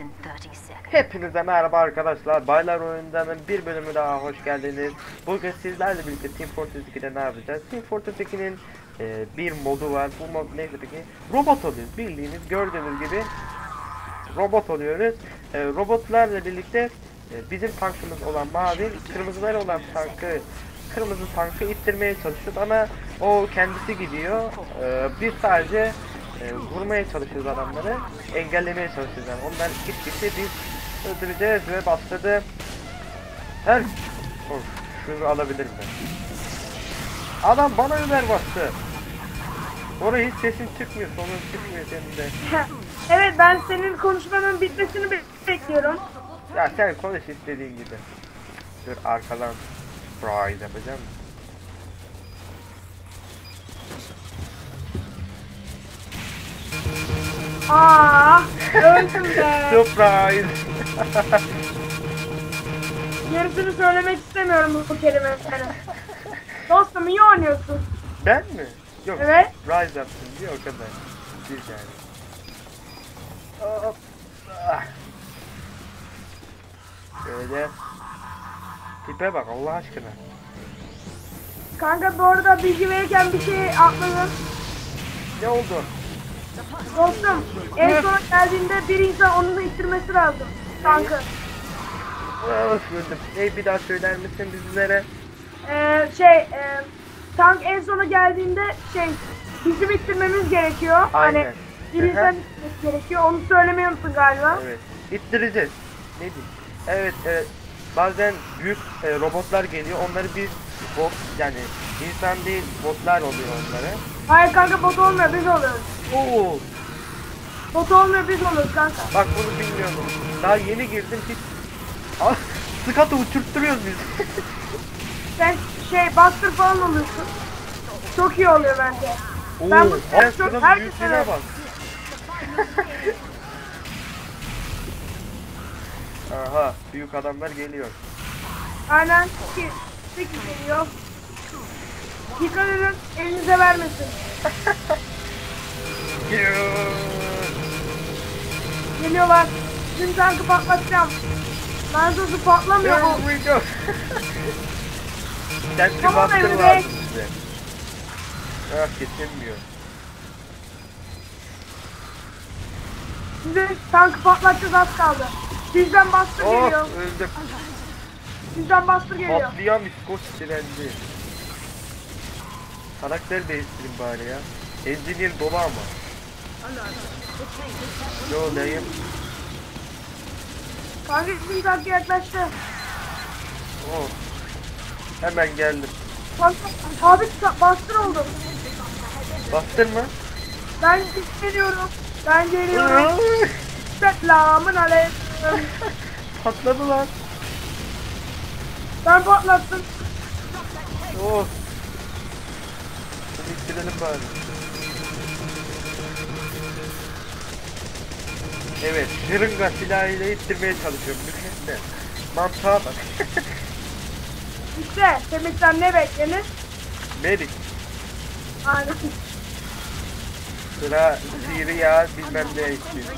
in 30 seconds. Hepinize merhaba arkadaşlar. Baylar oyundanın bir bölümü daha hoş geldiniz. Bugün sizlerle birlikte Team Fortress 2'de ne yapacağız? Team Fortress 2'nin e, bir modu var. Bu mod neydi peki? Robot oluyoruz. Bildiğiniz gördüğünüz gibi robot oluyoruz. E, robotlarla birlikte e, bizim tankımız olan mavi, kırmızılar olan tankı kırmızı tankı ittirmeye çalışıyoruz ama o kendisi gidiyor. E, biz sadece e, vurmaya çalışıyoruz adamları. Engellemeye çalışıyoruz yani. Onlar gittikçe biz öldüreceğiz ve bastırdı. Her of, şunu alabilirim ben. Adam bana Ömer bastı. Oraya hiç sesin çıkmıyor, sonun çıkmıyor senin de. evet ben senin konuşmanın bitmesini be- bekliyorum. Ya sen konuş istediğin gibi. Dur arkadan surprise yapacağım. Aa, öldüm be. Surprise! Gerisini söylemek istemiyorum bu kelimeleri. Dostum iyi oynuyorsun. ben mi? Yok. Evet. Rise yaptım diye o kadar. Bir yani. Hop. Ah. Şöyle. Tipe bak Allah aşkına. Kanka bu arada bilgi verirken bir şey atladın. Ne oldu? Dostum en son geldiğinde bir insan onu ittirmesi lazım. Tankı. Of öldüm. Hey bir daha söyler misin bizlere? Ee, şey e, tank en sona geldiğinde şey bizim ittirmemiz gerekiyor. Aynen. Hani bir insan ittirmesi gerekiyor. Onu söylemeyi unuttun galiba. Evet. İttireceğiz. Ne diyeyim? Evet, evet. Bazen büyük e, robotlar geliyor. Onları biz bot yani insan değil botlar oluyor onlara. Hayır kanka bot olmuyor biz oluyoruz. Oo, Bot olmuyor biz oluyoruz kanka. bak bunu bilmiyordum. Daha yeni girdim hiç. Ah, Sıkatı uçurtturuyoruz biz. Sen şey Buster falan oluyorsun. Çok iyi oluyor bence. Oo, Ben bu- ben çok- herkes öyle. bak. Aha, büyük adamlar geliyor. Aynen ki 8 geliyor. Dikkat edin elinize vermesin. Geliyorlar. Bizim tankı patlatacağım. Ben sözü patlamıyor. Yo, we go. Sentry Tamam, evet. var bizde. Ah kesilmiyor. Size tankı patlatacağız az kaldı. Bizden Buster Oh geliyor. öldüm. Bizden Buster geliyor. Patlayan İskoç direndi. Karakter değiştireyim bari ya. Engineer baba ama. Yo dayım. Kanka bizim tankı yaklaştı. Oh. Hemen geldim. Kanka, abi Buster oldum. Bastırma. Ben geliyorum. Ben geliyorum. Selamun aleyküm. Patladı lan. Ben patlattım. Oh. Bunu ittirelim bari. Evet, şırınga silahıyla ittirmeye çalışıyorum. Mükemmel. Mantığa bak. İşte Semih'ten ne beklenir? Medik. Aynen. Sıra sihri ya bilmem ne için.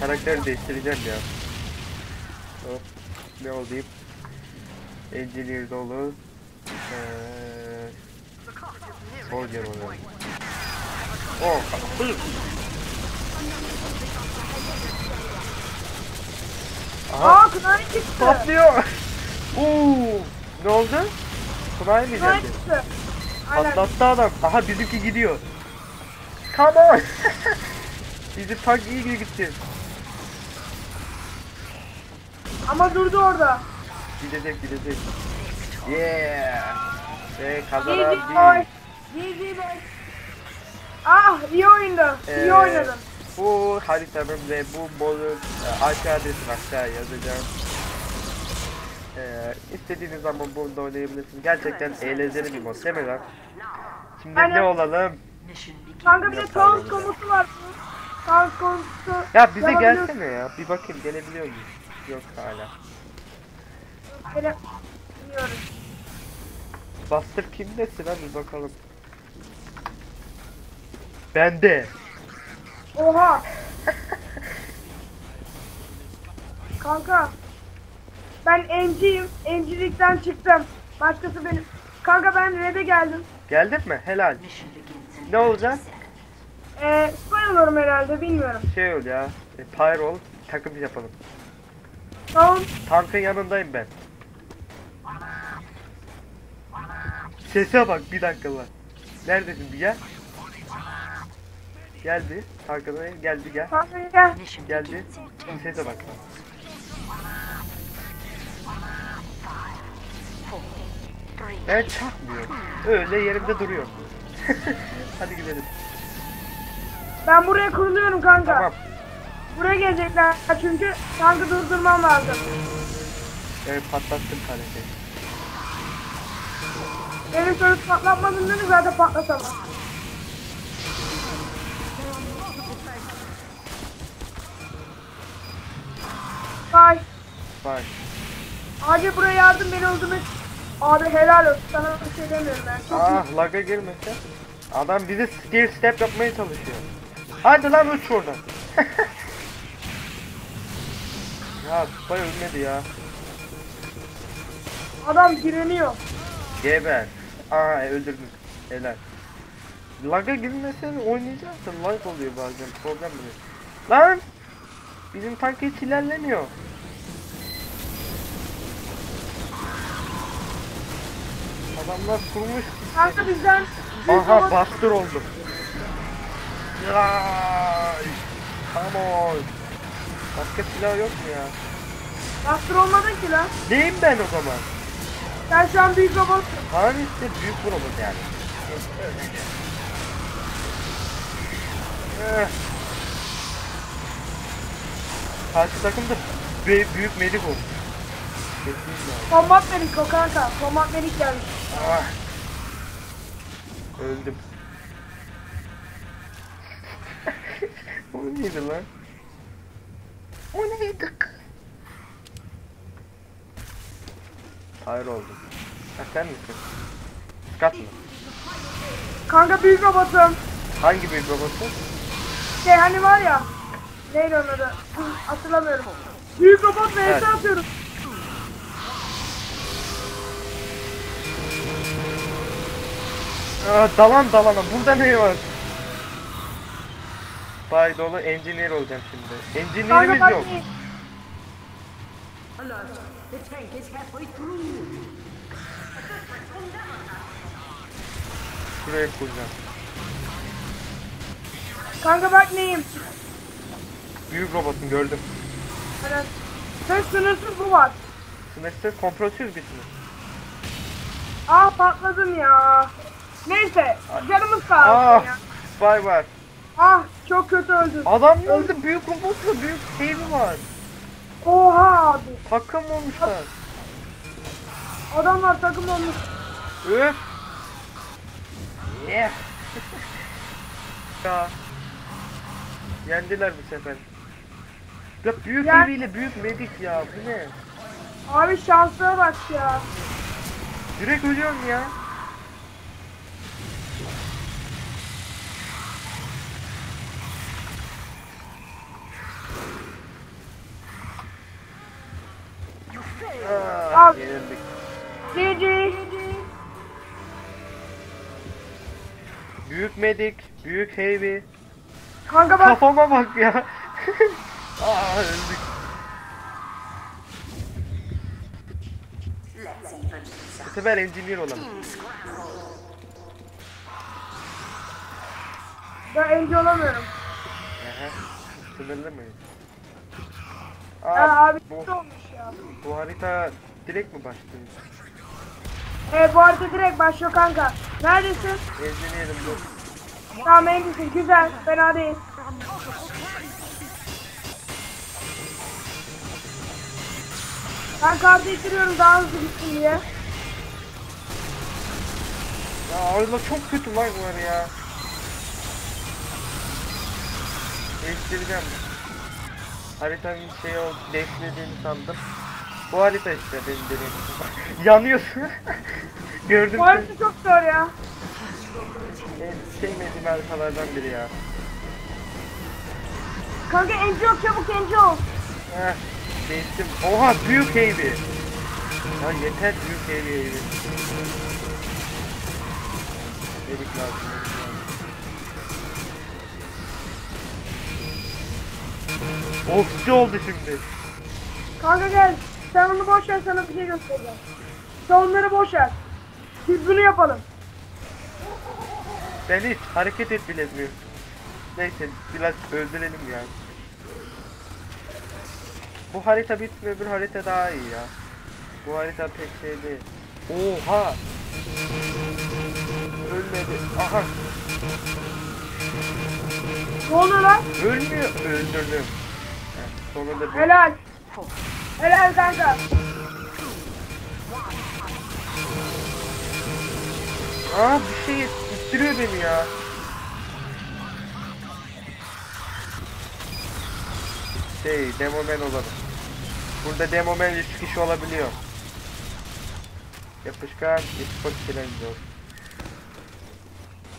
Karakteri değiştireceğim ya. Hop. Ne olayım? Engineer dolu. Eee... Soldier olayım. Oh. Aha, Aa Kınay çıktı. patlıyor. Uuu, ne oldu? Kunay mı Kınay geldi? çıktı. Aynen. Patlattı adam. Aha bizimki gidiyor. Come on. Bizim tank iyi gibi gitti. Ama durdu orada. Gidecek gidecek. Yeah. GG kazanan boy. bir. GG boy. Ah iyi oyundu. İyi Ee, oynadın. Bu haritanın ve bu modun e, aşağı adresini aşağı yazacağım. Ee, istediğiniz zaman bunu da oynayabilirsiniz. Gerçekten eğlenceli bir mod değil mi lan? Şimdi Aynen. ne olalım? Kanka bir de pardon. komutu var. Tavus komutu. Ya bize gelsene ya. Bir bakayım gelebiliyor muyuz? Yok hala. Gele- Bilmiyorum. Buster kimdesin hadi bakalım. Bende. Oha. Kanka. Ben enciyim. Encilikten çıktım. Başkası benim. Kanka ben red'e geldim. Geldin mi? Helal. Ne olacak? Ee, spy olurum herhalde bilmiyorum. Şey ol ya. E, Pyre ol. Takım yapalım. Tamam. Tankın yanındayım ben. Sese bak bir dakika var. Neredesin bir gel. Geldi. Tankına geldi gel. Kanka gel. Geldi. Sese bak. Ben çakmıyorum. Öyle yerimde duruyor. Hadi gidelim. Ben buraya kuruluyorum kanka. Tamam. Buraya gelecekler çünkü tankı durdurmam lazım. Evet patlattım kaleci. Benim soru mi zaten patlatamam. Vay. Bak. Abi buraya yardım beni öldürmek. Abi helal olsun sana bir şey demiyorum ben. Çok iyi. Ah laga girmese. Adam bizi steer step yapmaya çalışıyor. Hadi lan uç oradan. ya Spy ölmedi ya. Adam direniyor. Geber. Aa öldürdük. Helal. Laga girmesen oynayacaksın. Lag oluyor bazen. Problem oluyor. Lan! Bizim tank hiç ilerlemiyor. Adamlar kurmuş. Kanka bizden Aha bastır oldum. Yay! Come on. Başka silah yok mu ya? bastır olmadın ki lan. Neyim ben o zaman? Sen şu an büyük robotsun. Hani işte büyük bir robot yani. Eh. Karşı takımda be- büyük medik oldu. Kombat medik o kanka. Kombat medik gelmiş. Ah. Öldüm. o neydi lan? O neydi? Hayır oldum. Ha sen misin? Scott mı? Kanka büyük robotum. Hangi büyük robotun? Şey hani var ya. Neydi onun adı? Hatırlamıyorum. Büyük robot vs Evet. atıyorum. Aa, dalan dalana. Burada ne var? Bay dolu engineer olacağım şimdi. Engineer'imiz yok. iyi. The tank is halfway through. Şuraya kuracağım. Kanka bak neyim. Büyük robotun gördüm. Hani sen sınırsız bu var. Sınırsız kompresör bir sınır. Ah patladım ya. Neyse canımız sağ Ah, olsun ya. Spy var. Ah çok kötü öldüm. Adam öldü. Büyük robotla büyük şeyi var. Oha abi. Takım olmuşlar. Adamlar takım olmuş. Öf. Yeah. ya. Yendiler bu sefer. Ya büyük Ya- eviyle büyük medik ya. Bu ne? Abi şanslığa bak ya. Direkt ölüyorum ya. Al. yenildik. Büyük medik, büyük heavy. Kanka bak Kafama bak ya. Aa öldük. Bu sefer engineer olalım. ben enci olamıyorum. Sınırlı mıyız? Ya Aa, abi bu, kötü olmuş. Bu harita direkt mi başlıyor? Evet bu arada direkt başlıyor kanka. Neredesin? Engineer'im dur. Tamam encisin güzel. Fena değil. Ben kartı ittiriyorum daha hızlı gitsin diye. Ya orada çok kötü lag var ya. Değiştireceğim. Haritanın şey o değiştirdiğini sandım. Bu harita işte benim dediğim. Yanıyorsun. Gördüm Bu harita çok zor ya. En sevmediğim haritalardan biri ya. Kanka enci ol çabuk enci ol. Heh. Değiştim. Oha büyük evi. Ya yeter büyük evi evi. Dedik lazım. dedik lazım. Ofsi oldu şimdi. Kanka gel. Sen onu boş ver sana bir şey göstereceğim. Sen onları boş ver. Biz bunu yapalım. Ben hiç hareket et bile etmiyorum. Neyse biraz öldürelim ya. Bu harita bitmiyor bir harita daha iyi ya. Bu harita pek şey değil. Oha! Ölmedi. Aha! Ne oluyor lan? Ölmüyor. Öldürdüm. Heh, sonunda bir... Helal. Helal kanka. Aa bir şey ittiriyor beni ya. Şey, demomen olalım. Burada demomen 3 kişi olabiliyor. Yapışkan, Xbox Ranger.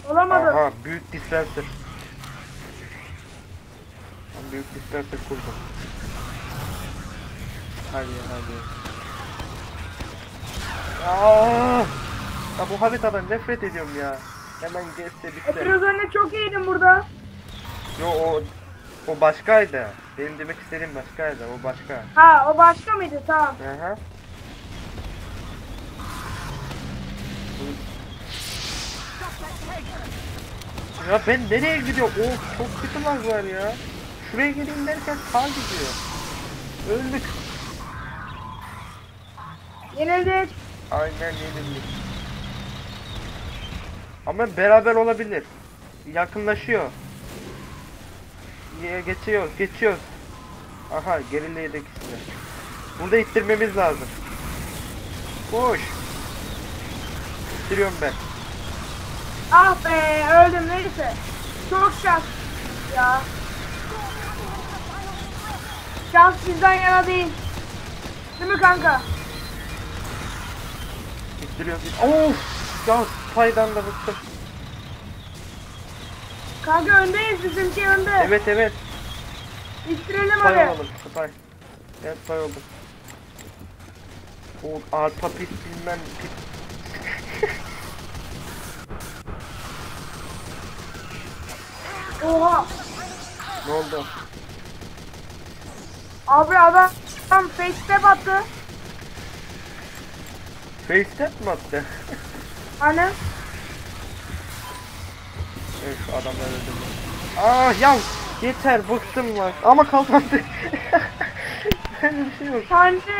Olamadı. Aha, büyük dispenser. Ben büyük dispenser kurdum. Hadi hadi. Aa! Ya bu haritadan nefret ediyorum ya. Hemen geçse bitse. biraz önce çok iyiydin burada. Yo o o başkaydı. Benim demek istediğim başkaydı. O başka. Ha o başka mıydı? Tamam. Aha. Ya ben nereye gidiyorum? Oh çok kötü lag var ya. Şuraya geleyim derken sağ gidiyor. Öldük. Yenildik. Aynen yenildik. Ama beraber olabilir. Yakınlaşıyor. Geçiyor, geçiyor. Aha geriledik işte. Burada ittirmemiz lazım. Koş. İttiriyorum ben. Ah be öldüm neyse. Çok şans ya. Şans bizden yana değil. Değil mi kanka? İttiriyorum. Of! Ya paydan da bıktım. Kanka öndeyiz bizimki önde. Evet evet. İttirelim Spy hadi. olalım. Spy. Ben spy oldum. O arpa pis bilmem pis. Oha. Ne oldu? Abi adam tam fake step attı. Facetap mı attı? Evet şu adamlar öldürdü. Ah ya yeter bıktım lan. Ama kazandı. Böyle bir şey yok. kendi kendi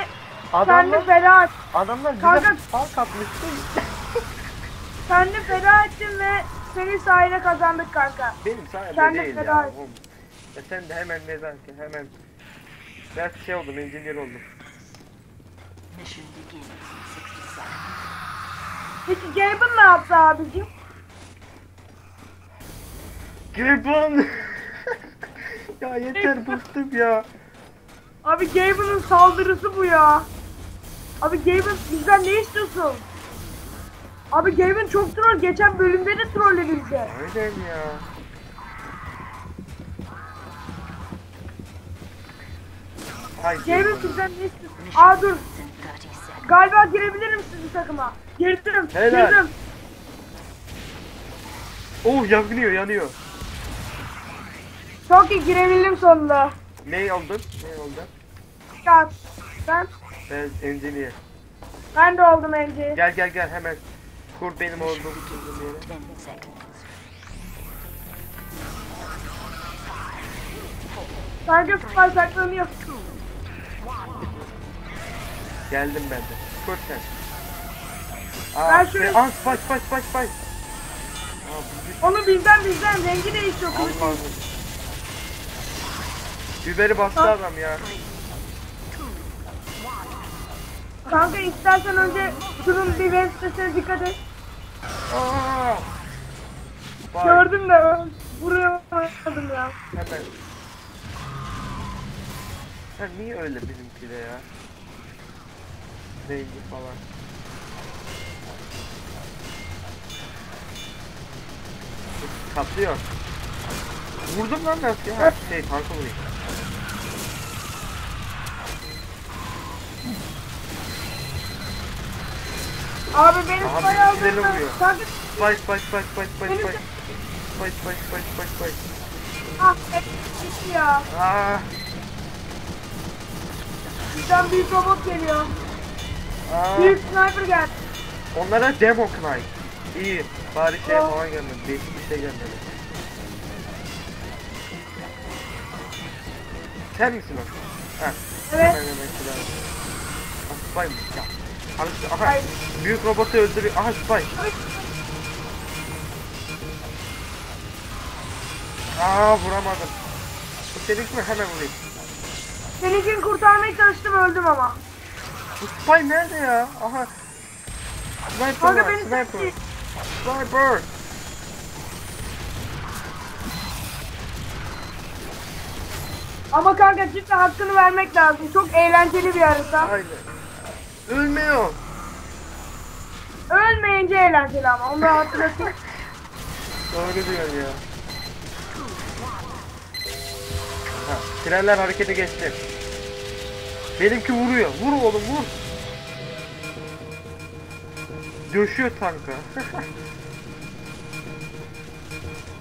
Adamlar, et- adamlar bize Kanka- fark atmıştı. kendi feda ettin ve senin sayene kazandık kanka. Benim sayemde Sen de değil ya. et. oğlum. Ya sen de hemen mezar ki hemen. Biraz şey oldum, engineer oldum. Peki Gaben ne yaptı abicim? Gibbon! ya yeter bıktım ya. Abi Gaben'ın saldırısı bu ya. Abi Gaben bizden ne istiyorsun? Abi Gaben çok troll. Geçen bölümde de trolledi bizi. Aynen ya. Ay Gaben bizden ne istiyorsun? Aa dur. In 30 seconds. Galiba girebilirim sizin takıma. Girdim. Helal. Girdim. Oh yanıyor yanıyor. Çok iyi girebildim sonunda. Ne oldun? Ne oldu? Ya ben Ben engineer. ben de oldum Enci. Gel gel gel hemen. Kur benim olduğum için yere. 10 seconds. Kanka saklanıyor. Geldim ben de. Kur sen. Aa, Ben şöyle-. Aa, bu bir- Onu bizden bizden rengi değişiyor. kılıç. Allah'ım. Biberi bastı Ha. adam ya. Kanka istersen önce şunun bir web sitesine dikkat et. Aa! Gördüm de ö- buraya oynadım ya. Hemen. Ya niye öyle bizimki de ya? Rengi falan. Patlıyor. Vurdum lan nasıl ya? Şey tankı vurayım. Abi benim Abi, spy aldım. Güzel oluyor. Sanki... Spy spy spy spy spy spy. Spy spy spy spy spy. Ah etti ya. Ah. Bizden büyük robot geliyor. Aa. Büyük sniper geldi. Onlara demo knife. İyi. Bari şey falan gelmedi. Değişik bir şey gelmedi. Sen misin o? Ha. Evet. Ah, spy mı? Ya. Abi, aha. Hayır. Büyük robotu öldürüyor. Aha spy. Aa vuramadım. Bu senin mi? Hemen vurayım. Seninkini kurtarmaya çalıştım öldüm ama. Bu spy nerede ya? Aha. Sniper Kanka var. Sniper. sekti. Sniper. Ama kanka cidden hakkını vermek lazım. Çok eğlenceli bir harita. Aynen. Ölmüyor. Ölmeyince eğlenceli ama onu da hatırlatayım. Doğru diyorsun ya. Ha, trenler harekete geçti. Benimki vuruyor. Vur oğlum vur. Döşüyor tanka.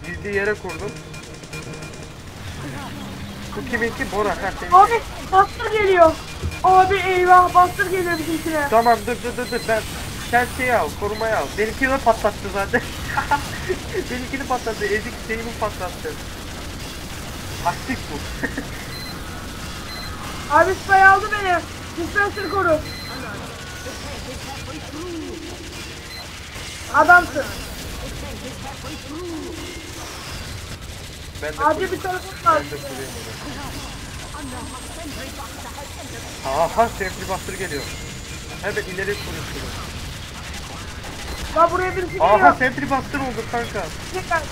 Gizli yere kurdum. Bu kiminki? Bora. Ha, senin. Abi bastır geliyor. Abi eyvah bastır geliyor bizimkine. Tamam dur dur dur dur ben sen şeyi al korumaya al. Benimkini de patlattı zaten. Benimkini patlattı. Ezik şeyimi patlattı. Taktik bu. Abi spy aldı beni. Dispenser koru. Adamsın. ben de Acil bir telefon var. Ben de kurayım onu. Aha sentry bastır geliyor. Hemen ileri kuruyorsun. Lan buraya birisi Aha geliyor. sentry bastır oldu kanka.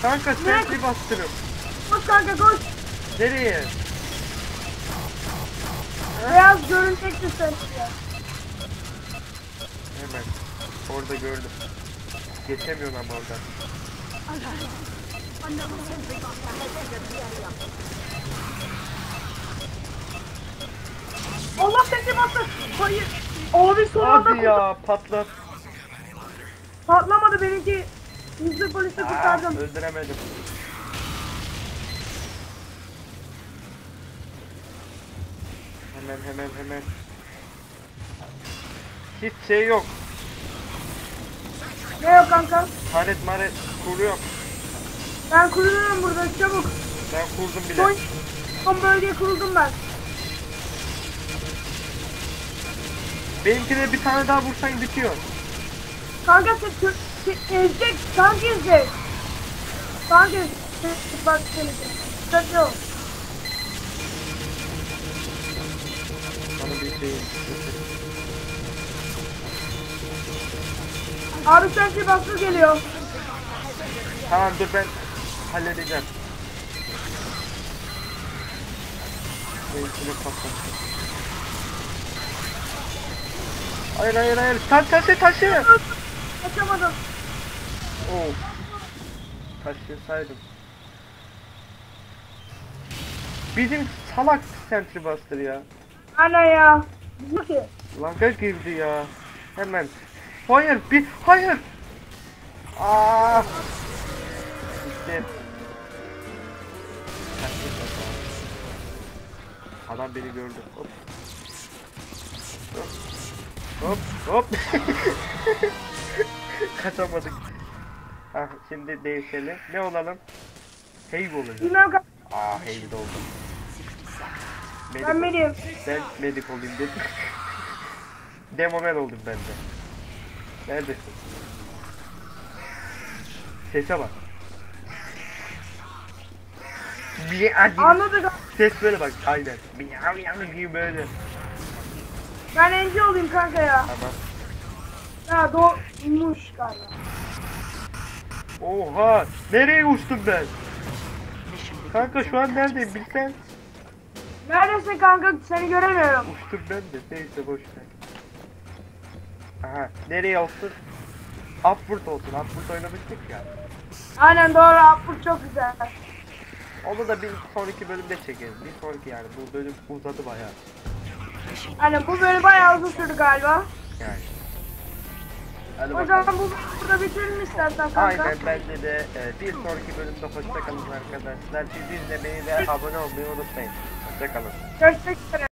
Kanka sentry bastırım. Koş kanka koş. Nereye? Beyaz görünecek dispenser. Hemen. Orada gördüm. Geçemiyorum ama oradan. Allah seni bastır. Hayır. Abi son anda Hadi ya patlat. patlamadı benimki. Yüzde polisi Aa, kurtardım. öldüremedim. Hemen hemen hemen. Hiç şey yok. Ne yok kanka? Taret maret kuruyorum. Ben kuruluyorum burada çabuk. Ben kurdum bile. Son, son bölgeye kuruldum ben. Benimkine bir tane daha vursan bitiyor. Kanka sen se- ezecek, tank ezecek. Tank ezecek. Bak seni. Dikkatli ol. Bana bir şey. Abi sen bastır geliyor. Tamam dur ben halledeceğim. Hayır hayır hayır. Taş taşı taşı. Kaçamadım. Of. Taşırsaydım. Bizim salak sentry bastır ya. Ana ya. Langa girdi ya. Hemen. Hayır bir hayır. Aa. İşte. Adam beni gördü. Hop. Hop. Hop. Kaçamadık. Ah şimdi değişelim. Ne olalım? Bilmem kanka. Aa Hayv oldum. 60 seconds. Ben Medik, ben medik olayım dedim. Demomen oldum ben de. Neredesin? Sese bak. Anladık. Ses böyle bak aynen. Bir yav yav gibi böyle. Ben enci olayım kanka ya. Tamam. Ya doğmuş galiba. Oha! Nereye uçtum ben? Kanka şu an in 30 neredeyim bilsen. Neredesin kanka? Seni göremiyorum. Uçtum ben de. Neyse boş ver. Aha. Nereye olsun? Upward olsun. Upward oynamıştık ya. Aynen doğru. Bu çok güzel. Onu da bir sonraki bölümde çekeriz. Bir sonraki yani. Bu bölüm uzadı bayağı. Aynen bu böyle bayağı uzun sürdü galiba. Yani. Hadi O bakalım. zaman bu burada bitirelim istersen kanka. Aynen bence de e, bir sonraki bölümde hoşçakalın arkadaşlar. Bizi izlemeyi ve abone olmayı unutmayın. Hoşçakalın. Görüşmek üzere.